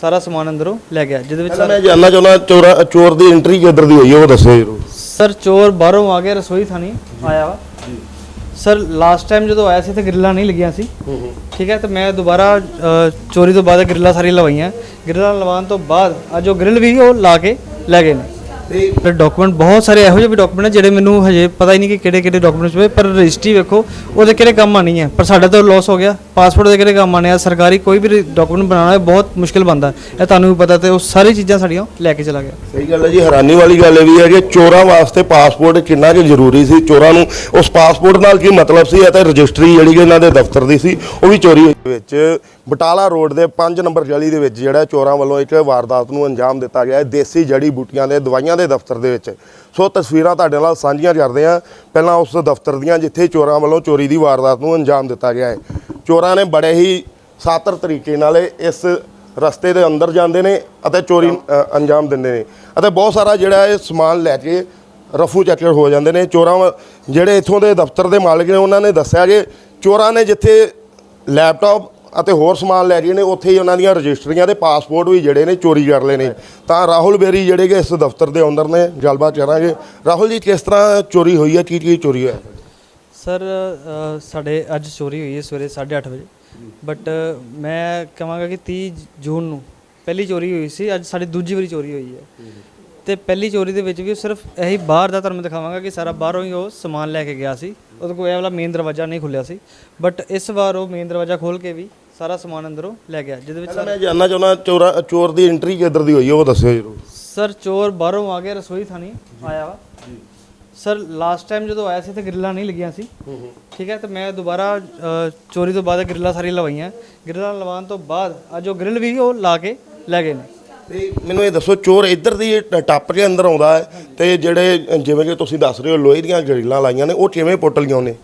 ਸਾਰਾ ਸਮਾਨ ਅੰਦਰੋਂ ਲੈ ਗਿਆ ਜਿਹਦੇ ਵਿੱਚ ਪਹਿਲਾਂ ਮੈਂ ਜਾਨਣਾ ਚਾਹੁੰਦਾ ਚੋਰਾ ਚੋਰ ਦੀ ਐਂਟਰੀ ਕਿੱਧਰ ਦੀ ਹੋਈ ਹੈ ਉਹ ਦੱਸਿਓ ਜਰੂਰ। ਸਰ ਚੋਰ ਬਾਹਰੋਂ ਆ ਕੇ ਰਸੋਈ ਥਾਣੀ ਆਇਆ ਵਾ। ਸਰ ਲਾਸਟ ਟਾਈਮ ਜਦੋਂ ਆਇਆ ਸੀ ਤੇ ਗ੍ਰਿਲਾਂ ਨਹੀਂ ਲੱਗੀਆਂ ਸੀ। ਠੀਕ ਹੈ ਤੇ ਮੈਂ ਦੁਬਾਰਾ ਚੋਰੀ ਤੋਂ ਬਾਅਦ ਗ੍ਰਿਲਾਂ ਸਾਰੀਆਂ ਲਵਾਈਆਂ। ਗ੍ਰਿਲਾਂ ਲਵਾਉਣ ਤੋਂ ਬਾਅਦ ਅੱਜ ਉਹ ਗ੍ਰਿਲ ਵੀ ਉਹ ਲਾ ਕੇ ਲੈ ਗਏ ਨੇ। ਤੇ ਡਾਕੂਮੈਂਟ ਬਹੁਤ ਸਾਰੇ ਇਹੋ ਜਿਹੇ ਵੀ ਡਾਕੂਮੈਂਟ ਨੇ ਜਿਹੜੇ ਮੈਨੂੰ ਹਜੇ ਪਤਾ ਹੀ ਨਹੀਂ ਕਿ ਕਿਹੜੇ ਕਿਹੜੇ ਡਾਕੂਮੈਂਟਸ ਹੋਏ ਪਰ ਰਜਿਸਟਰੀ ਵੇਖੋ ਉਹਦੇ ਕਿਹੜੇ ਕੰਮ ਆਣੀ ਹੈ ਪਰ ਸਾਡਾ ਤਾਂ ਲਾਸ ਹੋ ਗਿਆ। ਪਾਸਪੋਰਟ ਦੇ ਕਿਹੜੇ ਕੰਮ ਆਣੇ ਆ, ਸਰਕਾਰੀ ਕੋਈ ਵੀ ਡਾਕੂਮੈਂਟ ਬਣਾਉਣਾ ਹੈ ਬਹੁਤ ਮੁਸ਼ਕਿਲ ਬਣਦਾ। ਇਹ ਤੁਹਾਨੂੰ ਵੀ ਪਤਾ ਤੇ ਉਹ ਸਾਰੀ ਚੀਜ਼ਾਂ ਸਾਡੀਆਂ ਲੈ ਕੇ ਚਲਾ ਗਿਆ। ਸਹੀ ਗੱਲ ਹੈ ਜੀ, ਹੈਰਾਨੀ ਵਾਲੀ ਗੱਲ ਇਹ ਵੀ ਹੈ ਕਿ ਚੋਰਾਂ ਵਾਸਤੇ ਪਾਸਪੋਰਟ ਕਿੰਨਾ ਕਿ ਜ਼ਰੂਰੀ ਸੀ। ਚੋਰਾਂ ਨੂੰ ਉਸ ਪਾਸਪੋਰਟ ਨਾਲ ਕੀ ਮਤਲਬ ਸੀ? ਅਤੇ ਰਜਿਸਟਰੀ ਜਿਹੜੀ ਕਿ ਇਹਨਾਂ ਦੇ ਦਫ਼ਤਰ ਦੀ ਸੀ, ਉਹ ਵੀ ਚੋਰੀ ਹੋਈ। ਵਿੱਚ ਬਟਾਲਾ ਰੋਡ ਦੇ 5 ਨੰਬਰ ਗਲੀ ਦੇ ਵਿੱਚ ਜਿਹੜਾ ਚੋਰਾਂ ਵੱਲੋਂ ਇੱਕ ਵਾਰਦਾਤ ਨੂੰ ਅੰਜਾਮ ਦਿੱਤਾ ਗਿਆ ਹੈ, ਦੇਸੀ ਜੜੀ ਬੂਟੀਆਂ ਦੇ, ਦਵਾਈਆਂ ਦੇ ਦਫ਼ਤਰ ਦੇ ਵਿੱਚ। ਸੋ ਤਸਵੀਰਾਂ ਤੁਹਾਡੇ ਨਾਲ ਸਾਂਝੀਆਂ ਕਰਦੇ ਹਾਂ। ਪਹਿਲਾਂ ਉਸ ਦਫ਼ਤਰ ਦੀਆਂ, ਜਿੱਥੇ ਚੋਰਾਂ ਵੱਲੋਂ ਚੋਰੀ ਦੀ ਵਾਰਦਾਤ ਨੂੰ ਅੰਜਾਮ ਦਿੱਤਾ ਗਿਆ ਹੈ। ਚੋਰਾਂ ਨੇ ਬੜੇ ਹੀ ਸਾਤਰ ਤਰੀਕੇ ਨਾਲ ਇਸ ਰਸਤੇ ਦੇ ਅੰਦਰ ਜਾਂਦੇ ਨੇ ਅਤੇ ਚੋਰੀ ਅੰਜਾਮ ਦਿੰਦੇ ਨੇ। ਅਤੇ ਬਹੁਤ ਸਾਰਾ ਜਿਹੜਾ ਇਹ ਸਮਾਨ ਲੈ ਕੇ ਰਫੂ ਚੱਕਰ ਹੋ ਜਾਂਦੇ ਨੇ। ਚੋਰਾਂ ਵ- ਜਿਹੜੇ ਇੱਥੋਂ ਦੇ ਦਫ਼ਤਰ ਦੇ ਮਾਲਕ ਨੇ, ਉਹਨਾਂ ਨੇ ਦੱਸਿਆ ਕਿ ਚੋਰਾਂ ਨੇ ਜਿੱਥੇ ਲੈਪਟਾਪ ਅਤੇ ਹੋਰ ਸਮਾਨ ਲੈ ਗਏ ਨੇ, ਉੱਥੇ ਹੀ ਉਹਨਾਂ ਦੀਆਂ ਰਜਿਸਟਰੀਆਂ ਤੇ ਪਾਸਪੋਰਟ ਵੀ ਜਿਹੜੇ ਨੇ ਚੋਰੀ ਕਰ ਲਏ ਨੇ। ਤਾਂ ਰਾਹੁਲ ਬੇਰੀ ਜਿਹੜੇ ਕਿ ਇਸ ਦਫ਼ਤਰ ਦੇ ਓਨਰ ਨੇ, ਗੱਲਬਾਤ ਕਰਾਂਗੇ। ਰਾਹੁਲ ਜੀ, ਕਿਸ ਤਰ੍ਹਾਂ ਚੋਰੀ ਹੋਈ ਹੈ? ਕੀ ਕੀ ਚੋਰੀ ਹੋਇਆ? ਸਰ ਸਾਡੇ ਅੱਜ ਚੋਰੀ ਹੋਈ ਹੈ ਸਵੇਰੇ 8:30 ਵਜੇ। ਬਟ ਮੈਂ ਕਹਾਂਗਾ ਕਿ 30 ਜੂਨ ਨੂੰ ਪਹਿਲੀ ਚੋਰੀ ਹੋਈ ਸੀ। ਅੱਜ ਸਾਡੀ ਦੂਜੀ ਵਾਰੀ ਚੋਰੀ ਹੋਈ ਹੈ। ਤੇ ਪਹਿਲੀ ਚੋਰੀ ਦੇ ਵਿੱਚ ਵੀ ਸਿਰਫ ਇਹੀ ਬਾਹਰ ਦਾ ਤੁਹਾਨੂੰ ਦਿਖਾਵਾਂਗਾ ਕਿ ਸਾਰਾ ਬਾਹਰੋਂ ਹੀ ਉਹ ਸਮਾਨ ਲੈ ਕੇ ਗਿਆ ਸੀ। ਉਹਦੇ ਕੋਲ ਇਹ ਵਾਲਾ ਮੇਨ ਦਰਵਾਜ਼ਾ ਨਹੀਂ ਖੁੱਲਿਆ ਸੀ। ਬਟ ਇਸ ਵਾਰ ਉਹ ਮੇਨ ਦਰਵਾਜ਼ਾ ਖੋਲ ਕੇ ਵੀ ਸਾਰਾ ਸਮਾਨ ਅੰਦਰੋਂ ਲੈ ਗਿਆ ਜਿਹਦੇ ਵਿੱਚ ਮੈਂ ਜਾਨਣਾ ਚਾਹੁੰਦਾ ਚੋਰਾ ਚੋਰ ਦੀ ਐਂਟਰੀ ਕਿੱਧਰ ਦੀ ਹੋਈ ਹੈ ਉਹ ਦੱਸਿਓ ਜਰੂਰ। ਸਰ ਚੋਰ ਬਾਹਰੋਂ ਆ ਕੇ ਰਸੋਈ ਥਾਣੀ ਆਇਆ ਵਾ। ਸਰ ਲਾਸਟ ਟਾਈਮ ਜਦੋਂ ਆਇਆ ਸੀ ਤੇ ਗ੍ਰਿਲਾਂ ਨਹੀਂ ਲੱਗੀਆਂ ਸੀ। ਠੀਕ ਹੈ ਤੇ ਮੈਂ ਦੁਬਾਰਾ ਚੋਰੀ ਤੋਂ ਬਾਅਦ ਗ੍ਰਿਲਾਂ ਸਾਰੀਆਂ ਲਵਾਈਆਂ। ਗ੍ਰਿਲਾਂ ਲਵਾਉਣ ਤੋਂ ਬਾਅਦ ਅੱਜ ਉਹ ਗ੍ਰਿਲ ਵੀ ਉਹ ਲਾ ਕੇ ਲੈ ਗਏ ਨੇ। ਤੇ ਮੈਨੂੰ ਇਹ ਦੱਸੋ ਚੋਰ ਇੱਧਰ ਦੀ ਟੱਪ ਕੇ ਅੰਦਰ ਆਉਂਦਾ ਹੈ ਤੇ ਜਿਹੜੇ ਜਿਵੇਂ ਕਿ ਤੁਸੀਂ ਦੱਸ ਰਹੇ ਹੋ ਲੋਹੇ ਦੀਆਂ ਗਰਿੱਲਾਂ ਲਾਈਆਂ ਨੇ ਉਹ ਕਿਵੇਂ ਪੁੱਟ ਉਹਨੇ?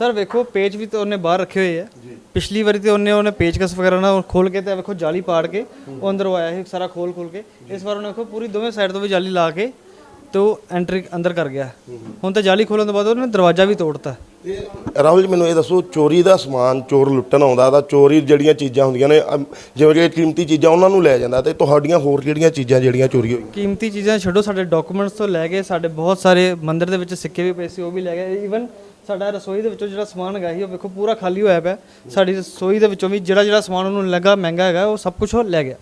ਸਰ ਵੇਖੋ ਪੇਜ ਵੀ ਤੇ ਉਹਨੇ ਬਾਹਰ ਰੱਖੇ ਹੋਏ ਆ। ਪਿਛਲੀ ਵਾਰੀ ਤੇ ਉਹਨੇ ਉਹਨੇ ਪੇਚਕਸ ਵਗੈਰਾ ਨਾਲ ਖੋਲ ਕੇ ਤੇ ਵੇਖੋ ਜਾਲੀ ਪਾੜ ਕੇ ਉਹ ਅੰਦਰੋਂ ਆਇਆ ਸੀ ਸਾਰਾ ਖੋਲ ਖੋਲ ਕੇ। ਇਸ ਵਾਰ ਉਹਨੇ ਵੇਖੋ ਪੂਰੀ ਦੋਵੇਂ ਸਾਈਡ ਤੋਂ ਵੀ ਜਾਲੀ ਲਾ ਕੇ ਤੇ ਉਹ ਐਂਟਰੀ ਅੰਦਰ ਕਰ ਗਿਆ। ਹੁਣ ਤਾਂ ਜਾਲੀ ਖੋਲਣ ਤੋਂ ਬਾਅਦ ਉਹਨੇ ਦਰਵਾਜ਼ਾ ਵੀ ਤੋੜਤਾ। ਰਾਹੁਲ ਜੀ ਮੈਨੂੰ ਇਹ ਦੱਸੋ ਚੋਰੀ ਦਾ ਸਮਾਨ ਚੋਰ ਲੁੱਟਣ ਆਉਂਦਾ ਤਾਂ ਚੋਰੀ ਜਿਹੜੀਆਂ ਚੀਜ਼ਾਂ ਹੁੰਦੀਆਂ ਨੇ ਅਮ, ਜਿਵੇਂ ਕਿ ਕੀਮਤੀ ਚੀਜ਼ਾਂ ਉਹਨਾਂ ਨੂੰ ਲੈ ਜਾਂਦਾ ਤੇ ਤੁਹਾਡੀਆਂ ਹੋਰ ਕਿਹੜੀਆਂ ਚੀਜ਼ਾਂ ਜਿਹੜੀਆਂ ਚੋਰੀ ਹੋਈਆਂ? ਕੀਮਤੀ ਚੀਜ਼ਾਂ ਛੱਡੋ ਸਾਡੇ ਡਾਕੂਮੈਂਟਸ ਤੋਂ ਲੈ ਕੇ ਸਾਡੇ ਬਹੁਤ ਸਾਰੇ ਮੰਦਿਰ ਦੇ ਵਿੱਚ ਸਿੱਕੇ ਵੀ ਪਏ ਸੀ ਉਹ ਵੀ ਲੈ ਗਏ। ਈਵਨ ਸਾਡਾ ਰਸੋਈ ਦੇ ਵਿੱਚੋਂ ਜਿਹੜਾ ਸਮਾਨ ਹੈਗਾ ਸੀ, ਉਹ ਵੇਖੋ ਪੂਰਾ ਖਾਲੀ ਹੋਇਆ ਪਿਆ। ਸਾਡੀ ਰਸੋਈ ਦੇ ਵਿੱਚੋਂ ਵੀ ਜਿਹੜਾ ਜਿਹੜਾ ਸਮਾਨ ਉਹਨੂੰ ਲੱਗਾ, ਮਹਿੰਗਾ ਹੈਗਾ, ਉਹ ਸਭ ਕੁਝ ਲੈ ਗਿਆ।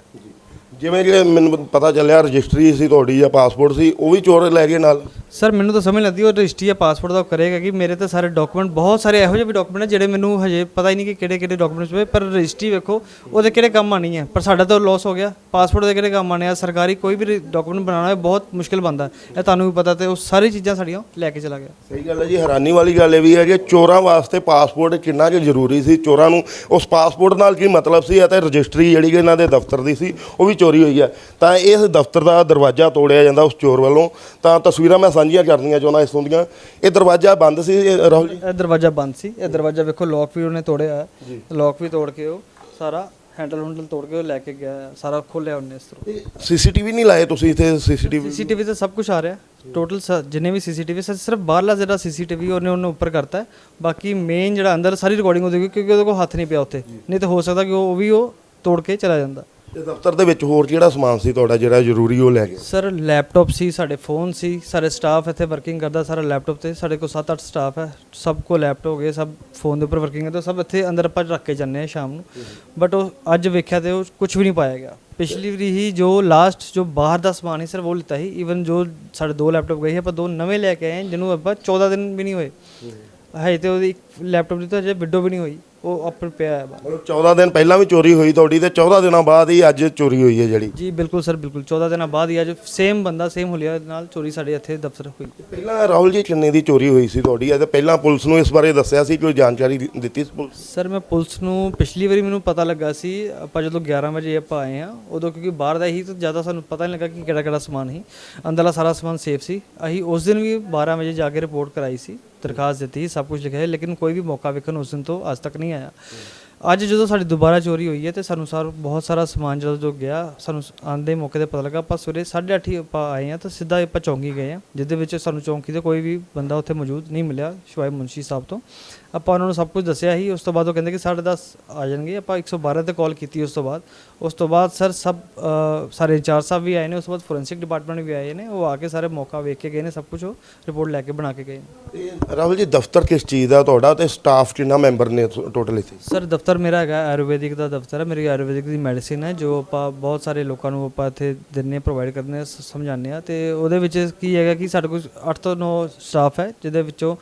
ਜਿਵੇਂ ਕਿ ਮੈਨੂੰ ਪਤਾ ਚੱਲਿਆ, ਰਜਿਸਟਰੀ ਸੀ ਤੁਹਾਡੀ ਜਾਂ ਪਾਸਪੋਰਟ ਸੀ, ਉਹ ਵੀ ਚੋਰ ਲੈ ਗਏ ਨਾਲ? ਸਰ, ਮੈਨੂੰ ਤਾਂ ਸਮਝ ਲੱਗਦੀ ਉਹ ਰਜਿਸਟਰੀ ਜਾਂ ਪਾਸਪੋਰਟ ਦਾ ਕਰੇਗਾ ਕਿ ਮੇਰੇ ਤਾਂ ਸਾਰੇ ਡਾਕੂਮੈਂਟ ਬਹੁਤ ਸਾਰੇ ਇਹੋ ਜਿਹੇ ਵੀ ਡਾਕੂਮੈਂਟ ਨੇ ਜਿਹੜੇ ਮੈਨੂੰ ਹਜੇ ਪਤਾ ਹੀ ਨਹੀਂ ਕਿ ਕਿਹੜੇ ਕਿਹੜੇ ਡਾਕੂਮੈਂਟਸ ਹੋਏ ਪਰ ਰਜਿਸਟਰੀ ਵੇਖੋ, ਉਹਦੇ ਕਿਹੜੇ ਕੰਮ ਆਣੀ ਹੈ ਪਰ ਸਾਡਾ ਤਾਂ ਲਾਸ ਹੋ ਗਿਆ। ਪਾਸਪੋਰਟ ਦੇ ਕਿਹੜੇ ਕੰਮ ਆਣੇ ਆ? ਸਰਕਾਰੀ ਕੋਈ ਵੀ ਡਾਕੂਮੈਂਟ ਬਣਾਉਣਾ ਬਹੁਤ ਮੁਸ਼ਕਿਲ ਬਣਦਾ। ਇਹ ਤੁਹਾਨੂੰ ਵੀ ਪਤਾ ਤੇ ਉਹ ਸਾਰੀ ਚੀਜ਼ਾਂ ਸਾਡੀਆਂ ਲੈ ਕੇ ਚਲਾ ਗਿਆ। ਸਹੀ ਗੱਲ ਹੈ ਜੀ, ਹੈਰਾਨੀ ਵਾਲੀ ਗੱਲ ਇਹ ਵੀ ਹੈ ਕਿ ਚੋਰਾਂ ਵਾਸਤੇ ਪਾਸਪੋਰਟ ਕਿੰਨਾ ਕੁ ਜ਼ਰੂਰੀ ਸੀ? ਚੋਰਾਂ ਨੂੰ ਉਸ ਪਾਸਪੋਰਟ ਨਾਲ ਕੀ ਮਤਲਬ ਸੀ? ਅਤੇ ਰਜਿਸਟਰੀ ਜਿਹੜੀ ਕਿ ਇਹਨਾਂ ਦੇ ਦਫ਼ਤਰ ਦੀ ਸੀ, ਉਹ ਵੀ ਚੋਰੀ ਹੋਈ ਹੈ। ਤਾਂ ਇਸ ਦਫ਼ਤਰ ਦਾ ਦਰਵਾਜ਼ਾ ਤੋੜਿਆ ਜਾਂਦਾ ਉਸ ਚੋਰ ਵੱਲੋਂ। ਤਾਂ ਤਸਵੀਰਾਂ ਮੈਂ ਸਾਂਝੀਆਂ ਕਰਨੀਆਂ ਚਾਹੁੰਦਾ ਇਸ ਦੀਆਂ। ਇਹ ਦਰਵਾਜ਼ਾ ਬੰਦ ਸੀ ਇਹ ਰਾਹੁਲ ਜੀ? ਇਹ ਦਰਵਾਜ਼ਾ ਬੰਦ ਸੀ। ਇਹ ਦਰਵਾਜ਼ਾ ਵੇਖੋ ਲੋਕ ਵੀ ਉਹਨੇ ਤੋੜਿਆ ਹੈ। ਲੋਕ ਵੀ ਤੋੜ ਕੇ ਉਹ ਸਾਰਾ ਹੈਂਡਲ ਹੁੰਡਲ ਤੋੜ ਕੇ ਉਹ ਲੈ ਕੇ ਗਿਆ ਹੈ। ਸਾਰਾ ਖੋਲਿਆ ਉਹਨੇ ਇਸ ਤਰ੍ਹਾਂ। ਸੀਸੀਟੀਵੀ ਨਹੀਂ ਲਾਏ ਤੁਸੀਂ ਇੱਥੇ ਸੀਸੀਟੀਵੀ ਸੀਸੀਟੀਵੀ ਤੇ ਸਭ ਕੁਝ ਆ ਰਿਹਾ। ਟੋਟਲ ਜਿੰਨੇ ਵੀ ਸੀਸੀਟੀਵੀ ਸਿਰਫ ਬਾਹਰਲਾ ਜਿਹੜਾ ਸੀਸੀਟੀਵੀ ਉਹਨੇ ਉਹਨੇ ਉੱਪਰ ਕਰਤਾ ਹੈ। ਬਾਕੀ ਮੇਨ ਜਿਹੜਾ ਅੰਦਰ ਸਾਰੀ ਰਿਕਾਰਡਿੰਗ ਉਹਦੀ ਹੋਈ ਕਿਉਂਕਿ ਉਹਦੇ ਕੋਲ ਹੱਥ ਨਹੀਂ ਪਿਆ ਉੱਥੇ। ਨਹੀਂ ਤਾਂ ਹੋ ਸਕਦਾ ਕਿ ਉਹ ਵੀ ਉਹ ਤੋੜ ਕੇ ਚਲਾ ਜਾਂਦਾ। ਤੇ ਦਫ਼ਤਰ ਦੇ ਵਿੱਚ ਹੋਰ ਕਿਹੜਾ ਸਮਾਨ ਸੀ ਤੁਹਾਡਾ ਜਿਹੜਾ ਜ਼ਰੂਰੀ ਉਹ ਲੈ ਗਏ? ਸਰ ਲੈਪਟਾਪ ਸੀ ਸਾਡੇ ਫੋਨ ਸੀ ਸਾਰੇ ਸਟਾਫ ਇੱਥੇ ਵਰਕਿੰਗ ਕਰਦਾ ਸਾਰਾ ਲੈਪਟਾਪ ਤੇ ਸਾਡੇ ਕੋਲ 7-8 ਸਟਾਫ ਹੈ ਸਭ ਕੋ ਲੈਪਟਾਪ ਹੋ ਗਏ ਸਭ ਫੋਨ ਦੇ ਉੱਪਰ ਵਰਕਿੰਗ ਕਰਦੇ ਸਭ ਇੱਥੇ ਅੰਦਰ ਆਪਾਂ ਰੱਖ ਕੇ ਜਾਂਦੇ ਆ ਸ਼ਾਮ ਨੂੰ। ਬਟ ਉਹ ਅੱਜ ਵੇਖਿਆ ਤੇ ਉਹ ਕੁਝ ਵੀ ਨਹੀਂ ਪਾਇਆ ਗਿਆ। ਪਿਛਲੀ ਵਾਰੀ ਹੀ ਜੋ ਲਾਸਟ ਜੋ ਬਾਹਰ ਦਾ ਸਮਾਨ ਸੀ ਸਰ ਉਹ ਲਿੱਤਾ ਸੀ ਈਵਨ ਜੋ ਸਾਡੇ ਦੋ ਲੈਪਟਾਪ ਗਏ ਸੀ ਆਪਾਂ ਦੋ ਨਵੇਂ ਲੈ ਕੇ ਆਏ ਹਾਂ, ਜਿਹਨੂੰ ਆਪਾਂ 14 ਦਿਨ ਵੀ ਨਹੀਂ ਹੋਏ। ਹੈ। ਤੇ ਉਹਦੀ ਲੈਪਟਾਪ ਦੀ ਤਾਂ ਅਜੇ ਵਿਡੋ ਵੀ ਨਹੀਂ ਹੋਈ। ਉਹ ਆਪਣੇ ਪਿਆ ਹੈ ਬਾਹਰ। ਮਤਲਬ 14 ਦਿਨ ਪਹਿਲਾਂ ਵੀ ਚੋਰੀ ਹੋਈ ਤੁਹਾਡੀ ਤੇ 14 ਦਿਨਾਂ ਬਾਅਦ ਹੀ ਅੱਜ ਚੋਰੀ ਹੋਈ ਹੈ ਜਿਹੜੀ? ਜੀ ਬਿਲਕੁਲ ਸਰ ਬਿਲਕੁਲ। 14 ਦਿਨਾਂ ਬਾਅਦ ਹੀ ਅੱਜ ਸੇਮ ਬੰਦਾ ਸੇਮ ਹੁਲੀਆ ਨਾਲ ਚੋਰੀ ਸਾਡੇ ਇੱਥੇ ਦਫ਼ਤਰ ਹੋਈ। ਪਹਿਲਾਂ ਰਾਹੁਲ ਜੀ ਕਿੰਨੇ ਦੀ ਚੋਰੀ ਹੋਈ ਸੀ ਤੁਹਾਡੀ? ਅਤੇ ਪਹਿਲਾਂ ਪੁਲਿਸ ਨੂੰ ਇਸ ਬਾਰੇ ਦੱਸਿਆ ਸੀ ਕੋਈ ਜਾਣਕਾਰੀ ਦਿ- ਦਿੱਤੀ ਸੀ ਪੁਲਿਸ ਸਰ ਮੈਂ ਪੁਲਿਸ ਨੂੰ ਪਿਛਲੀ ਵਾਰੀ ਮੈਨੂੰ ਪਤਾ ਲੱਗਾ ਸੀ ਆਪਾਂ ਜਦੋਂ 11 ਵਜੇ ਆਪਾਂ ਆਏ ਆ ਉਦੋਂ ਕਿਉਂਕਿ ਬਾਹਰ ਦਾ ਹੀ ਤਾਂ ਜ਼ਿਆਦਾ ਸਾਨੂੰ ਪਤਾ ਨਹੀਂ ਲੱਗਾ ਕਿ ਕਿਹੜਾ ਕਿਹੜਾ ਸਮਾਨ ਸੀ। ਅੰਦਰਲਾ ਸਾਰਾ ਸਮਾਨ ਸੇਫ ਸੀ। ਅਸੀਂ ਉਸ ਦਿਨ ਵੀ 12 ਵਜੇ ਜਾ ਕੇ ਰਿਪੋਰਟ ਕਰਾਈ ਸੀ। ਦਰਖਾਸਤ ਦਿੱਤੀ ਸਭ ਕੁਝ ਲਿਖਿਆ ਸੀ ਲੇਕਿਨ ਕੋਈ ਵੀ ਮੌਕਾ ਵੇਖਣ ਉਸ ਦਿਨ ਤੋਂ ਅੱਜ ਤੱਕ ਨਹੀਂ ਆਇਆ ਅੱਜ ਜਦੋਂ ਸਾਡੀ ਦੁਬਾਰਾ ਚੋਰੀ ਹੋਈ ਹੈ ਤੇ ਸਾਨੂੰ ਸਾਰ ਬਹੁਤ ਸਾਰਾ ਸਮਾਨ ਜਦੋਂ ਜੋ ਗਿਆ ਸਾਨੂੰ ਆਂਦੇ ਮੌਕੇ ਤੇ ਪਤਾ ਲੱਗਾ ਆਪਾਂ ਸਵੇਰੇ 8:30 ਆਪਾਂ ਆਏ ਆ ਤਾਂ ਸਿੱਧਾ ਆਪਾਂ ਚੌਂਕੀ ਗਏ ਆ ਜਿਹਦੇ ਵਿੱਚ ਸਾਨੂੰ ਚੌਂਕੀ ਤੇ ਕੋਈ ਵੀ ਬੰਦਾ ਉੱਥੇ ਮੌਜੂਦ ਨਹੀਂ ਮਿਲਿਆ ਸ਼ੁਆਇਬ ਮੁੰਸ਼ੀ ਸਾਹਿਬ ਤੋਂ। ਆਪਾਂ ਉਹਨਾਂ ਨੂੰ ਸਭ ਕੁਝ ਦੱਸਿਆ ਸੀ ਉਸ ਤੋਂ ਬਾਅਦ ਉਹ ਕਹਿੰਦੇ ਕਿ 10:30 ਆ ਜਾਣਗੇ ਆਪਾਂ 112 ਤੇ ਕਾਲ ਕੀਤੀ ਉਸ ਤੋਂ ਬਾਅਦ। ਉਸ ਤੋਂ ਬਾਅਦ ਸਰ ਸਭ ਸਾਰੇ ਇੰਚਾਰਜ ਸਾਹਿਬ ਵੀ ਆਏ ਨੇ ਉਸ ਤੋਂ ਬਾਅਦ ਫੋਰੈਂਸਿਕ ਡਿਪਾਰਟਮੈਂਟ ਵੀ ਆਏ ਨੇ ਉਹ ਆ ਕੇ ਸਾਰੇ ਮੌਕਾ ਵੇਖ ਕੇ ਗਏ ਨੇ ਸਭ ਕੁਝ ਉਹ ਰਿਪੋਰਟ ਲੈ ਕੇ ਬਣਾ ਕੇ ਗਏ ਰਾਹੁਲ ਜੀ ਦਫ਼ਤਰ ਕਿਸ ਚੀਜ਼ ਦਾ ਤੁਹਾਡਾ ਤੇ ਸਟਾਫ ਕਿੰਨਾ ਮੈਂਬਰ ਨੇ ਟੋਟਲ ਇੱਥੇ? ਸਰ ਦਫ਼ਤਰ ਮੇਰਾ ਹੈਗਾ, ਆਯੁਰਵੈਦਿਕ ਦਾ ਦਫ਼ਤਰ ਹੈ, ਮੇਰੀ ਆਯੁਰਵੈਦਿਕ ਦੀ ਮੈਡੀਸਿਨ ਹੈ, ਜੋ ਆਪਾਂ ਬਹੁਤ ਸਾਰੇ ਲੋਕਾਂ ਨੂੰ ਆਪਾਂ ਇੱਥੇ ਦਿੰਨੇ ਪ੍ਰੋਵਾਈਡ ਕਰਦੇ ਹਾਂ ਸਮਝਾਉਂਦੇ ਆ ਤੇ ਉਹਦੇ ਵਿੱਚ ਕੀ ਹੈਗਾ ਕਿ ਸਾਡੇ ਕੋਲ 8 ਤੋਂ 9 ਸਟਾਫ ਹੈ, ਜਿਹਦੇ ਵਿੱਚੋਂ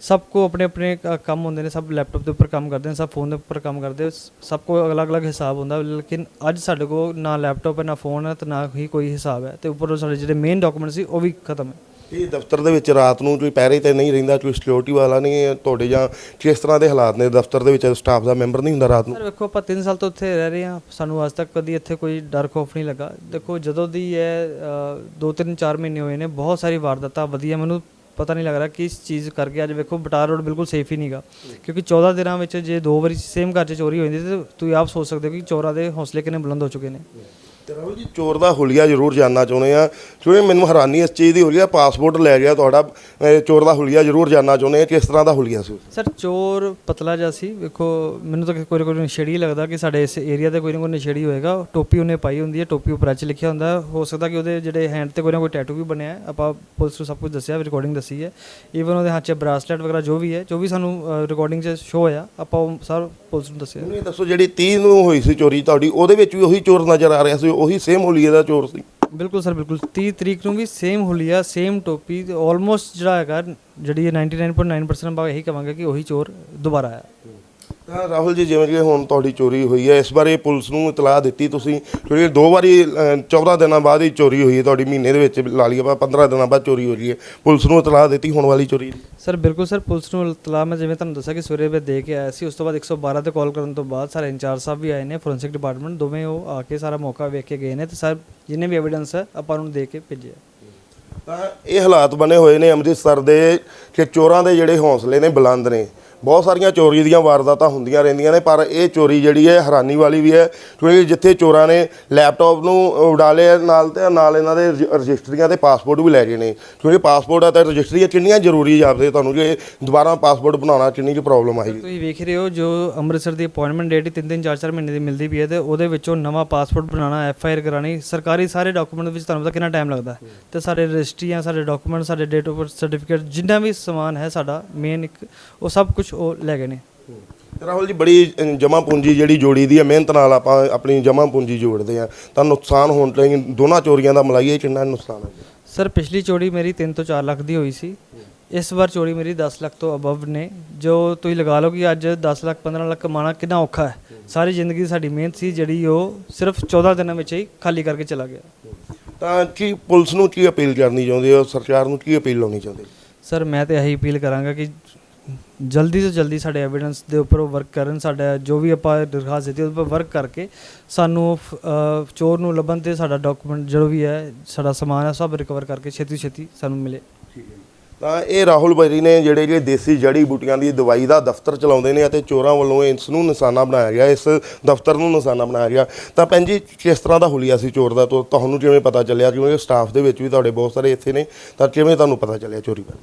ਸਭ ਕੋ ਆਪਣੇ ਆਪਣੇ ਕੰਮ ਹੁੰਦੇ ਨੇ, ਸਭ ਲੈਪਟਾਪ ਦੇ ਉੱਪਰ ਕੰਮ ਕਰਦੇ ਨੇ, ਸਭ ਫੋਨ ਦੇ ਉੱਪਰ ਕੰਮ ਕਰਦੇ ਸਭ ਕੋ ਅਲੱਗ-ਅਲੱਗ ਹਿਸਾਬ ਹੁੰਦਾ, ਲੇਕਿਨ ਅੱਜ ਸਾਡੇ ਕੋਲ ਨਾ ਲੈਪਟਾਪ ਹੈ, ਨਾ ਫੋਨ ਹੈ ਤੇ ਨਾ ਹੀ ਕੋਈ ਹਿਸਾਬ ਹੈ ਤੇ ਉੱਪਰੋਂ ਸਾਡੇ ਜਿਹੜੇ ਮੇਨ ਡਾਕੂਮੈਂਟ ਸੀ, ਉਹ ਵੀ ਖਤਮ ਹੈ। ਇਹ ਦਫ਼ਤਰ ਦੇ ਵਿੱਚ ਰਾਤ ਨੂੰ ਕੋਈ ਪਹਿਰੇ ਤੇ ਨਹੀਂ ਰਹਿੰਦਾ, ਕੋਈ ਸਿਕਿਉਰਿਟੀ ਵਾਲਾ ਨਹੀਂ ਤੁਹਾਡੇ ਜਾਂ ਕਿਸ ਤਰ੍ਹਾਂ ਦੇ ਹਾਲਾਤ ਨੇ, ਦਫ਼ਤਰ ਦੇ ਵਿੱਚ ਸਟਾਫ ਦਾ ਮੈਂਬਰ ਨਹੀਂ ਹੁੰਦਾ ਰਾਤ ਨੂੰ। ਸਰ, ਵੇਖੋ, ਆਪਾਂ 3 ਸਾਲ ਤੋਂ ਇੱਥੇ ਰਹਿ ਰਹੇ ਹਾਂ। ਸਾਨੂੰ ਅੱਜ ਤੱਕ ਕਦੀ ਇੱਥੇ ਕੋਈ ਡਰ, ਖੌਫ ਨਹੀਂ ਲੱਗਾ। ਦੇਖੋ, ਜਦੋਂ ਦੀ ਇਹ 2-3 4 ਮਹੀਨੇ ਹੋਏ ਨੇ, ਬਹੁਤ ਸਾਰੀ ਵਾਰਦਾਤਾਂ ਵਧੀਆ। ਮੈਨੂੰ ਪਤਾ ਨਹੀਂ ਲੱਗ ਰਿਹਾ ਕਿਸ ਚੀਜ਼ ਕਰਕੇ ਅੱਜ ਵੇਖੋ ਬਟਾਰ ਰੋਡ ਬਿਲਕੁਲ ਸੇਫ ਹੀ ਨਹੀਂਗਾ ਕਿਉਂਕਿ 14 ਦਿਨਾਂ ਵਿੱਚ ਜੇ ਦੋ ਵਾਰੀ ਸੇਮ ਘਰ 'ਚ ਚੋਰੀ ਹੋ ਜਾਂਦੀ ਤੇ ਤੁਸੀਂ ਆਪ ਸੋਚ ਸਕਦੇ ਹੋ ਕਿ ਚੋਰਾਂ ਦੇ ਹੌਸਲੇ ਕਿੰਨੇ ਬੁਲੰਦ ਹੋ ਚੁੱਕੇ ਨੇ। ਤੇ ਰਾਹੁਲ ਜੀ ਚੋਰ ਦਾ ਹੁਲੀਆ ਜ਼ਰੂਰ ਜਾਨਣਾ ਚਾਹੁੰਦੇ ਆ। ਕਿਉਂਕਿ ਮੈਨੂੰ ਹੈਰਾਨੀ ਇਸ ਚੀਜ਼ ਦੀ ਹੋ ਰਹੀ ਹੈ ਪਾਸਪੋਰਟ ਲੈ ਗਿਆ ਤੁਹਾਡਾ ਅਹ ਚੋਰ ਦਾ ਹੁਲੀਆ ਜ਼ਰੂਰ ਜਾਨਣਾ ਚਾਹੁੰਦੇ ਆ ਕਿਸ ਤਰ੍ਹਾਂ ਦਾ ਹੁਲੀਆ ਸੀ? ਸਰ ਚੋਰ ਪਤਲਾ ਜਿਹਾ ਸੀ। ਵੇਖੋ ਮੈਨੂੰ ਤਾਂ ਕੋਈ ਨਾ ਕੋਈ ਨਸ਼ੇੜੀ ਲੱਗਦਾ ਕਿ ਸਾਡੇ ਇਸ ਏਰੀਆ ਤੇ ਕੋਈ ਨਾ ਕੋਈ ਨਸ਼ੇੜੀ ਹੋਏਗਾ। ਟੋਪੀ ਉਹਨੇ ਪਾਈ ਹੁੰਦੀ ਹੈ ਟੋਪੀ ਉੱਪਰ ਐਚ ਲਿਖਿਆ ਹੁੰਦਾ। ਹੈ। ਹੋ ਸਕਦਾ ਕਿ ਉਹਦੇ ਜਿਹੜੇ ਹੈਂਡ ਤੇ ਕੋਈ ਨਾ ਕੋਈ ਟੈਟੂ ਵੀ ਬਣਿਆ ਹੈ। ਆਪਾਂ ਪੁਲਿਸ ਨੂੰ ਸਭ ਕੁਝ ਦੱਸਿਆ ਰਿਕਾਰਡਿੰਗ ਦੱਸੀ ਹੈ। ਈਵਨ ਉਹਦੇ ਹੱਥ 'ਚ ਬ੍ਰਾਸਲੇਟ ਵਗੈਰਾ ਜੋ ਵੀ ਹੈ ਜੋ ਵੀ ਸਾਨੂੰ ਰਿਕਾਰਡਿੰਗ 'ਚ ਸ਼ੋ ਹੋਇਆ ਆਪਾਂ ਉਹ ਸਰ ਪੁਲਿਸ ਨੂੰ ਦੱਸਿਆ। ਮੈਨੂੰ ਇਹ ਦੱਸੋ ਜਿਹੜੀ 30 ਨੂੰ ਹੋਈ ਸੀ ਚੋਰੀ ਤੁਹਾਡੀ ਉਹਦੇ ਵਿੱਚ ਵੀ ਉਹੀ ਚੋਰ ਨਜ਼ਰ ਆ ਰਿਹਾ ਸੀ? ਉਹੀ ਸੇਮ ਹੁਲੀਏ ਦਾ ਚੋਰ ਸੀ। ਬਿਲਕੁਲ ਸਰ, ਬਿਲਕੁਲ। 30 ਤਰੀਕ ਨੂੰ ਵੀ ਸੇਮ ਹੁਲੀਆ ਸੇਮ ਟੋਪੀ, ਤੇ ਆਲਮੋਸਟ ਜਿਹੜਾ ਹੈਗਾ, ਜਿਹੜੀ 99.9% ਆਪਾਂ ਇਹੀ ਕਵਾਂਗੇ ਕਿ ਉਹੀ ਚੋਰ ਦੁਬਾਰਾ ਆਇਆ। ਤਾਂ ਰਾਹੁਲ ਜੀ ਜਿਵੇਂ ਕਿ ਹੁਣ ਤੁਹਾਡੀ ਚੋਰੀ ਹੋਈ ਹੈ ਇਸ ਬਾਰੇ ਪੁਲਿਸ ਨੂੰ ਇਤਲਾਹ ਦਿੱਤੀ ਤੁਸੀਂ ਕਿਉਂਕਿ ਦੋ ਵਾਰੀ ਅਹ, 14 ਦਿਨਾਂ ਬਾਅਦ ਹੀ ਚੋਰੀ ਹੋਈ ਹੈ ਤੁਹਾਡੀ ਮਹੀਨੇ ਦੇ ਵਿੱਚ ਲਾ ਲਈਏ ਆਪਾਂ 15 ਦਿਨਾਂ ਬਾਅਦ ਚੋਰੀ ਹੋ ਰਹੀ ਹੈ। ਪੁਲਿਸ ਨੂੰ ਇਤਲਾਹ ਦਿੱਤੀ ਹੋਣ ਵਾਲੀ ਚੋਰੀ ਸਰ ਬਿਲਕੁਲ ਸਰ ਪੁਲਿਸ ਨੂੰ ਇਤਲਾਹ ਮੈਂ ਜਿਵੇਂ ਤੁਹਾਨੂੰ ਦੱਸਿਆ ਕਿ ਸਵੇਰੇ ਮੈਂ ਦੇ ਕੇ ਆਇਆ ਸੀ ਉਸ ਤੋਂ ਬਾਅਦ 112 ਤੇ ਕਾਲ ਕਰਨ ਤੋਂ ਬਾਅਦ ਸਾਰੇ ਇੰਚਾਰਜ ਸਾਹਿਬ ਵੀ ਆਏ ਨੇ ਫੋਰੈਂਸਿਕ ਡਿਪਾਰਟਮੈਂਟ ਦੋਵੇਂ ਉਹ ਆ ਕੇ ਸਾਰਾ ਮੌਕਾ ਵੇਖ ਕੇ ਗਏ ਨੇ ਤੇ ਸਰ ਜਿੰਨੇ ਵੀ ਐਵੀਡੈਂਸ ਹੈ ਆਪਾਂ ਉਹਨੂੰ ਦੇ ਕੇ ਭੇਜਿਆ। ਤਾਂ ਇਹ ਹਾਲਾਤ ਬਣੇ ਹੋਏ ਨੇ ਅੰਮ੍ਰਿਤਸਰ ਦੇ ਕਿ ਚੋਰਾਂ ਦੇ ਜਿਹੜੇ ਹੌਸਲੇ ਨੇ ਬੁਲੰਦ ਨੇ ਬਹੁਤ ਸਾਰੀਆਂ ਚੋਰੀ ਦੀਆਂ ਵਾਰਦਾਤਾਂ ਹੁੰਦੀਆਂ ਰਹਿੰਦੀਆਂ ਨੇ ਪਰ ਇਹ ਚੋਰੀ ਜਿਹੜੀ ਹੈ ਹੈਰਾਨੀ ਵਾਲੀ ਵੀ ਹੈ ਕਿਉਂਕਿ ਜਿੱਥੇ ਚੋਰਾਂ ਨੇ ਲੈਪਟਾਪ ਨੂੰ ਉਡਾਲੇ ਨਾਲ ਤੇ ਨਾਲ ਇਹਨਾਂ ਦੇ ਰਜਿ- ਰਜਿਸਟਰੀਆਂ ਤੇ ਪਾਸਪੋਰਟ ਵੀ ਲੈ ਗਏ ਨੇ। ਕਿਉਂਕਿ ਪਾਸਪੋਰਟ ਅਤੇ ਰਜਿਸਟਰੀਆਂ ਕਿੰਨੀਆਂ ਜ਼ਰੂਰੀ ਜਾਪਦੇ ਤੁਹਾਨੂੰ ਜੇ ਦੁਬਾਰਾ ਪਾਸਪੋਰਟ ਬਣਾਉਣਾ ਕਿੰਨੀ ਕੁ ਪ੍ਰੋਬਲਮ ਆਏਗੀ। ਤੁਸੀਂ ਵੇਖ ਰਹੇ ਹੋ ਜੋ ਅੰਮ੍ਰਿਤਸਰ ਦੀ ਅਪਾਇੰਟਮੈਂਟ ਡੇਟ ਹੀ ਤਿੰਨ ਤਿੰਨ ਚਾਰ ਚਾਰ ਮਹੀਨੇ ਦੀ ਮਿਲਦੀ ਵੀ ਹੈ ਤੇ ਉਹਦੇ ਵਿੱਚੋਂ ਨਵਾਂ ਪਾਸਪੋਰਟ ਬਣਾਉਣਾ ਐਫ ਆਈ ਆਰ ਕਰਾਣੀ ਸਰਕਾਰੀ ਸਾਰੇ ਡਾਕੂਮੈਂਟ ਵਿੱਚ ਤੁਹਾਨੂੰ ਪਤਾ ਕਿੰਨਾ ਟਾਈਮ ਲੱਗਦਾ। ਤੇ ਸਾਡੇ ਰਜਿਸਟਰੀਆਂ ਸਾਡੇ ਡਾਕੂਮੈਂਟ ਸਾਡੇ ਡੇਟ ਆਫ ਬਰਥ ਸਰਟੀਫਿਕੇਟ ਜਿੰਨਾ ਵੀ ਸਮਾਨ ਹੈ ਸਾਡਾ ਮੇਨ ਇੱਕ ਉਹ ਸਭ ਕੁਝ ਉਹ ਲੈ ਗਏ ਨੇ। ਰਾਹੁਲ ਜੀ ਬੜੀ ਜਮਾ ਪੂੰਜੀ ਜਿਹੜੀ ਜੋੜੀ ਦੀ ਹੈ ਮਿਹਨਤ ਨਾਲ ਆਪਾਂ ਆਪਣੀ ਜਮਾ ਪੂੰਜੀ ਜੋੜਦੇ ਆ ਤਾਂ ਨੁਕਸਾਨ ਹੋਣ ਲਈ ਦੋਨਾਂ ਚੋਰੀਆਂ ਦਾ ਮਿਲਾਈਏ ਕਿੰਨਾ ਨੁਕਸਾਨ ਹੈ? ਸਰ ਪਿਛਲੀ ਚੋਰੀ ਮੇਰੀ 3 ਤੋਂ 4 ਲੱਖ ਦੀ ਹੋਈ ਸੀ। ਇਸ ਵਾਰ ਚੋਰੀ ਮੇਰੀ 10 ਲੱਖ ਤੋਂ ਅਬਵ ਨੇ। ਜੋ ਤੁਸੀਂ ਲਗਾ ਲਓ ਕਿ ਅੱਜ 10 ਲੱਖ 15 ਲੱਖ ਕਮਾਉਣਾ ਕਿੰਨਾ ਔਖਾ ਹੈ। ਸਾਰੀ ਜ਼ਿੰਦਗੀ ਸਾਡੀ ਮਿਹਨਤ ਸੀ ਜਿਹੜੀ ਉਹ ਸਿਰਫ 14 ਦਿਨਾਂ ਵਿੱਚ ਹੀ ਖਾਲੀ ਕਰਕੇ ਚਲਾ ਗਿਆ। ਤਾਂ ਕੀ ਪੁਲਿਸ ਨੂੰ ਕੀ ਅਪੀਲ ਕਰਨੀ ਚਾਹੁੰਦੇ ਹੋ? ਸਰਕਾਰ ਨੂੰ ਕੀ ਅਪੀਲ ਲਾਉਣੀ ਚਾਹੁੰਦੇ ਸਰ ਮੈਂ ਤੇ ਇਹੀ ਅਪੀਲ ਕਰਾਂਗਾ ਕਿ ਜਲਦੀ ਤੋਂ ਜਲਦੀ ਸਾਡੇ ਐਵੀਡੈਂਸ ਦੇ ਉੱਪਰ ਉਹ ਵਰਕ ਕਰਨ, ਸਾਡਾ ਜੋ ਵੀ ਆਪਾਂ ਦਰਖਾਸਤ ਦਿੱਤੀ ਉਹਦੇ ਉੱਪਰ ਵਰਕ ਕਰਕੇ ਸਾਨੂੰ ਚੋਰ ਨੂੰ ਲੱਭਣ ਤੇ ਸਾਡਾ ਡਾਕੂਮੈਂਟ ਜੋ ਵੀ ਹੈ, ਸਾਡਾ ਸਮਾਨ ਹੈ, ਸਭ ਰਿਕਵਰ ਕਰਕੇ ਛੇਤੀ ਛੇਤੀ ਸਾਨੂੰ ਮਿਲੇ। ਤਾਂ ਇਹ ਰਾਹੁਲ ਬਰੀ ਨੇ ਜਿਹੜੇ ਕਿ ਦੇਸੀ ਜੜੀ ਬੂਟੀਆਂ ਦੀ ਦਵਾਈ ਦਾ ਦਫ਼ਤਰ ਚਲਾਉਂਦੇ ਨੇ ਅਤੇ ਚੋਰਾਂ ਵੱਲੋਂ ਇਸ ਨੂੰ ਨਿਸ਼ਾਨਾ ਬਣਾਇਆ ਗਿਆ, ਇਸ ਦਫ਼ਤਰ ਨੂੰ ਨਿਸ਼ਾਨਾ ਬਣਾਇਆ ਗਿਆ। ਤਾਂ ਭੈਣ ਜੀ, ਕਿਸ ਤਰ੍ਹਾਂ ਦਾ ਹੁਲੀਆ ਸੀ ਚੋਰ ਦਾ? ਤੁਹਾਨੂੰ ਕਿਵੇਂ ਪਤਾ ਚੱਲਿਆ? ਕਿਉਂਕਿ ਸਟਾਫ ਦੇ ਵਿੱਚ ਵੀ ਤੁਹਾਡੇ ਬਹੁਤ ਸਾਰੇ ਇੱਥੇ ਨੇ। ਤਾਂ ਕਿਵੇਂ ਤੁਹਾਨੂੰ ਪਤਾ ਚੱਲਿਆ ਚੋਰੀ ਬਾਰੇ?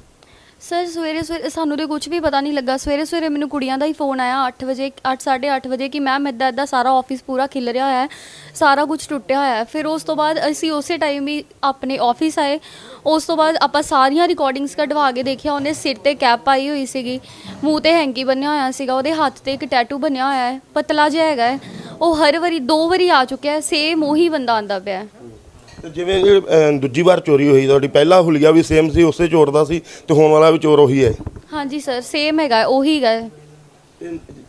ਸਰ ਸਵੇਰੇ ਸਵੇਰੇ ਸਾਨੂੰ ਤੇ ਕੁਝ ਵੀ ਪਤਾ ਨਹੀਂ ਲੱਗਾ। ਸਵੇਰੇ ਸਵੇਰੇ ਮੈਨੂੰ ਕੁੜੀਆਂ ਦਾ ਹੀ ਫੋਨ ਆਇਆ 8 ਵਜੇ 8:30 ਵਜੇ ਕਿ ਮੈਮ ਇੱਦਾਂ ਇੱਦਾਂ ਸਾਰਾ ਆਫਿਸ ਪੂਰਾ ਖਿਲ ਰਿਹਾ ਹੈ, ਸਾਰਾ ਕੁਝ ਟੁੱਟਿਆ ਹੋਇਆ ਹੈ। ਫਿਰ ਉਸ ਤੋਂ ਬਾਅਦ ਅਸੀਂ ਉਸੇ ਟਾਈਮ ਹੀ ਆਪਣੇ ਆਫਿਸ ਆਏ। ਉਸ ਤੋਂ ਬਾਅਦ ਆਪਾਂ ਸਾਰੀਆਂ ਰਿਕਾਰਡਿੰਗਸ ਕਢਵਾ ਕੇ ਦੇਖਿਆ, ਉਹਨੇ ਸਿਰ ਤੇ ਕੈਪ ਪਾਈ ਹੋਈ ਸੀਗੀ, ਮੂੰਹ ਤੇ ਹੈਂਕੀ ਬੰਨਿਆ ਹੋਇਆ ਸੀਗਾ, ਉਹਦੇ ਹੱਥ ਤੇ ਇੱਕ ਟੈਟੂ ਬਣਿਆ ਹੋਇਆ ਹੈ, ਪਤਲਾ ਜਿਹਾ ਹੈਗਾ ਹੈ। ਉਹ ਹਰ ਵਾਰੀ, ਦੋ ਵਾਰੀ ਆ ਚੁੱਕਿਆ ਹੈ ਸੇਮ ਉਹੀ ਬੰਦਾ ਆਂਦਾ ਪਿਆ ਹੈ। ਤੇ ਜਿਵੇਂ ਇਹ, ਅਹ, ਦੂਜੀ ਵਾਰ ਚੋਰੀ ਹੋਈ ਤੁਹਾਡੀ ਪਹਿਲਾ ਹੁਲੀਆ ਵੀ ਸੇਮ ਸੀ ਉਸੇ ਚੋਰ ਦਾ ਸੀ ਤੇ ਹੋਣ ਵਾਲਾ ਵੀ ਚੋਰ ਉਹੀ ਹੈ। ਹਾਂਜੀ ਸਰ ਸੇਮ ਹੈਗਾ ਉਹੀ ਹੈਗਾ ਹੈ।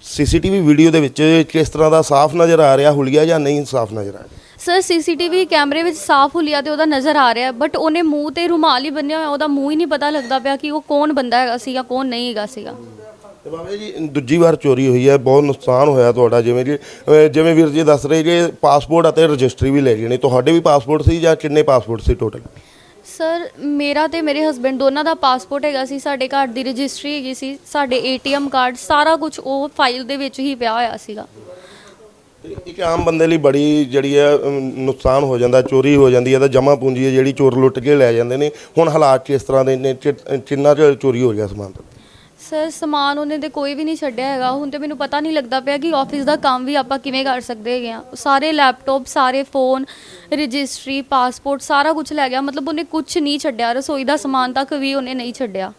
ਸੀਸੀਟੀਵੀ ਵੀਡੀਓ ਦੇ ਵਿੱਚ ਕਿਸ ਤਰ੍ਹਾਂ ਦਾ ਸਾਫ਼ ਨਜ਼ਰ ਆ ਰਿਹਾ ਹੁਲੀਆ ਜਾਂ ਨਹੀਂ ਸਾਫ਼ ਨਜ਼ਰ ਆ ਰਿਹਾ? ਸਰ ਸੀਸੀਟੀਵੀ ਕੈਮਰੇ ਵਿੱਚ ਸਾਫ਼ ਹੁਲੀਆ ਤੇ ਉਹਦਾ ਨਜ਼ਰ ਆ ਰਿਹਾ ਬਟ ਉਹਨੇ ਮੂੰਹ ਤੇ ਰੁਮਾਲ ਹੀ ਬੰਨਿਆ ਹੋਇਆ ਉਹਦਾ ਮੂੰਹ ਹੀ ਨਹੀਂ ਪਤਾ ਲੱਗਦਾ ਪਿਆ ਕਿ ਉਹ ਕੌਣ ਬੰਦਾ ਹੈਗਾ ਸੀਗਾ ਕੌਣ ਨਹੀਂ ਹੈਗਾ ਸੀਗਾ। ਤੇ ਬਾਬਾ ਜੀ ਦੂਜੀ ਵਾਰ ਚੋਰੀ ਹੋਈ ਹੈ ਬਹੁਤ ਨੁਕਸਾਨ ਹੋਇਆ ਤੁਹਾਡਾ ਜਿਵੇਂ ਕਿ ਅਹ, ਜਿਵੇਂ ਵੀਰ ਜੀ ਦੱਸ ਰਹੇ ਕਿ ਪਾਸਪੋਰਟ ਅਤੇ ਰਜਿਸਟਰੀ ਵੀ ਲੈ ਗਏ ਨੇ ਤੁਹਾਡੇ ਵੀ ਪਾਸਪੋਰਟ ਸੀ ਜਾਂ ਕਿੰਨੇ ਪਾਸਪੋਰਟ ਸੀ ਟੋਟਲ ਸਰ ਮੇਰਾ ਤੇ ਮੇਰੇ ਹਸਬੰਡ ਦੋਨਾਂ ਦਾ ਪਾਸਪੋਰਟ ਹੈਗਾ ਸੀ ਸਾਡੇ ਘਰ ਦੀ ਰਜਿਸਟਰੀ ਹੈਗੀ ਸੀ ਸਾਡੇ ਏਟੀਐਮ ਕਾਰਡ ਸਾਰਾ ਕੁਝ ਉਹ ਫਾਈਲ ਦੇ ਵਿੱਚ ਹੀ ਪਿਆ ਹੋਇਆ ਸੀਗਾ। ਇੱਕ ਆਮ ਬੰਦੇ ਲਈ ਬੜੀ ਜਿਹੜੀ ਹੈ ਅਮ, ਨੁਕਸਾਨ ਹੋ ਜਾਂਦਾ ਚੋਰੀ ਹੋ ਜਾਂਦੀ ਹੈ ਤਾਂ ਜਮਾ ਪੂੰਜੀ ਹੈ ਜਿਹੜੀ ਚੋਰ ਲੁੱਟ ਕੇ ਲੈ ਜਾਂਦੇ ਨੇ। ਹੁਣ ਹਾਲਾਤ ਕਿਸ ਤਰ੍ਹਾਂ ਦੇ ਨੇ ਚਿ- ਕਿੰਨਾ ਕੁ ਚੋਰੀ ਹੋ ਗਿਆ ਸਮਾਨ? ਸਰ ਸਮਾਨ ਉਹਨੇ ਤੇ ਕੋਈ ਵੀ ਨਹੀਂ ਛੱਡਿਆ ਹੈਗਾ। ਹੁਣ ਤੇ ਮੈਨੂੰ ਪਤਾ ਨਹੀਂ ਲੱਗਦਾ ਪਿਆ ਕਿ ਆਫਿਸ ਦਾ ਕੰਮ ਵੀ ਆਪਾਂ ਕਿਵੇਂ ਕਰ ਸਕਦੇ ਹੈਗੇ ਆ। ਸਾਰੇ ਲੈਪਟਾਪ ਸਾਰੇ ਫੋਨ ਰਜਿਸਟਰੀ ਪਾਸਪੋਰਟ ਸਾਰਾ ਕੁਝ ਲੈ ਗਿਆ। ਮਤਲਬ ਉਹਨੇ ਕੁਝ ਨਹੀਂ ਛੱਡਿਆ। ਰਸੋਈ ਦਾ ਸਮਾਨ ਤੱਕ ਵੀ ਉਹਨੇ ਨਹੀਂ ਛੱਡਿਆ।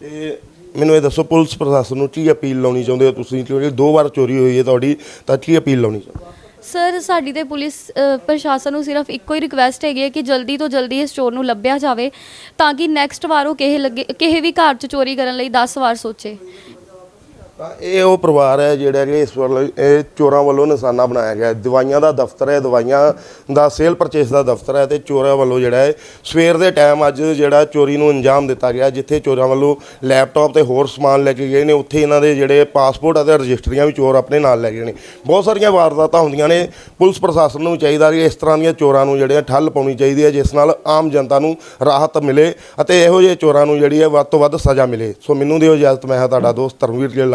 ਤੇ ਮੈਨੂੰ ਇਹ ਦੱਸੋ, ਪੁਲਿਸ ਪ੍ਰਸ਼ਾਸਨ ਨੂੰ ਕੀ ਅਪੀਲ ਲਾਉਣੀ ਚਾਹੁੰਦੇ ਹੋ ਤੁਸੀਂ? ਕਿਉਂਕਿ ਦੋ ਵਾਰ ਚੋਰੀ ਹੋਈ ਹੈ ਤੁਹਾਡੀ, ਤਾਂ ਕੀ ਅਪੀਲ ਲਾਉਣੀ ਚਾਹੁੰਦੇ ਸਰ ਸਾਡੀ ਤੇ ਪੁਲਿਸ ਅ, ਪ੍ਰਸ਼ਾਸਨ ਨੂੰ ਸਿਰਫ ਇੱਕੋ ਹੀ ਰਿਕੁਐਸਟ ਹੈਗੀ ਹੈ ਕਿ ਜਲਦੀ ਤੋਂ ਜਲਦੀ ਇਸ ਚੋਰ ਨੂੰ ਲੱਭਿਆ ਜਾਵੇ ਤਾਂ ਕਿ ਨੈਕਸਟ ਵਾਰ ਉਹ ਕਿਸੇ ਲੱਗੇ ਕਿਸੇ ਵੀ ਘਰ 'ਚ ਚੋਰੀ ਕਰਨ ਲਈ 10 ਵਾਰ ਸੋਚੇ। ਤਾਂ ਇਹ ਉਹ ਪਰਿਵਾਰ ਹੈ ਜਿਹੜਾ ਕਿ ਇਸ ਵੱਲ, ਇਹ ਚੋਰਾਂ ਵੱਲੋਂ ਨਿਸ਼ਾਨਾ ਬਣਾਇਆ ਗਿਆ ਹੈ। ਦਵਾਈਆਂ ਦਾ ਦਫ਼ਤਰ ਹੈ, ਦਵਾਈਆਂ ਦਾ ਸੇਲ ਪਰਚੇਸ ਦਾ ਦਫ਼ਤਰ ਹੈ ਤੇ ਚੋਰਾਂ ਵੱਲੋਂ ਜਿਹੜਾ ਹੈ, ਸਵੇਰ ਦੇ ਟਾਈਮ ਅੱਜ ਜਿਹੜਾ ਚੋਰੀ ਨੂੰ ਅੰਜਾਮ ਦਿੱਤਾ ਗਿਆ, ਜਿੱਥੇ ਚੋਰਾਂ ਵੱਲੋਂ ਲੈਪਟਾਪ ਤੇ ਹੋਰ ਸਮਾਨ ਲੈ ਕੇ ਗਏ ਨੇ, ਉੱਥੇ ਇਹਨਾਂ ਦੇ ਜਿਹੜੇ ਪਾਸਪੋਰਟ ਅਤੇ ਰਜਿਸਟਰੀਆਂ ਵੀ ਚੋਰ ਆਪਣੇ ਨਾਲ ਲੈ ਗਏ ਨੇ। ਬਹੁਤ ਸਾਰੀਆਂ ਵਾਰਦਾਤਾਂ ਹੁੰਦੀਆਂ ਨੇ, ਪੁਲਿਸ ਪ੍ਰਸ਼ਾਸਨ ਨੂੰ ਚਾਹੀਦਾ ਕਿ ਇਸ ਤਰ੍ਹਾਂ ਦੀਆਂ ਚੋਰਾਂ ਨੂੰ ਜਿਹੜੇ ਆ ਠੱਲ ਪਾਉਣੀ ਚਾਹੀਦੀ ਹੈ, ਜਿਸ ਨਾਲ ਆਮ ਜਨਤਾ ਨੂੰ ਰਾਹਤ ਮਿਲੇ ਅਤੇ ਇਹੋ ਜਿਹੇ ਚੋਰਾਂ ਨੂੰ ਜਿਹੜੀ ਹੈ ਵੱਧ ਤੋਂ ਵੱਧ ਸਜ਼ਾ ਮਿਲੇ। ਸੋ ਮੈਨੂੰ ਦਿਓ ਇਜਾਜ਼ਤ, ਮੈਂ ਹਾਂ ਤੁਹਾਡਾ ਦੋਸਤ ਧਰਮਵੀਰ ਗਿੱਲ।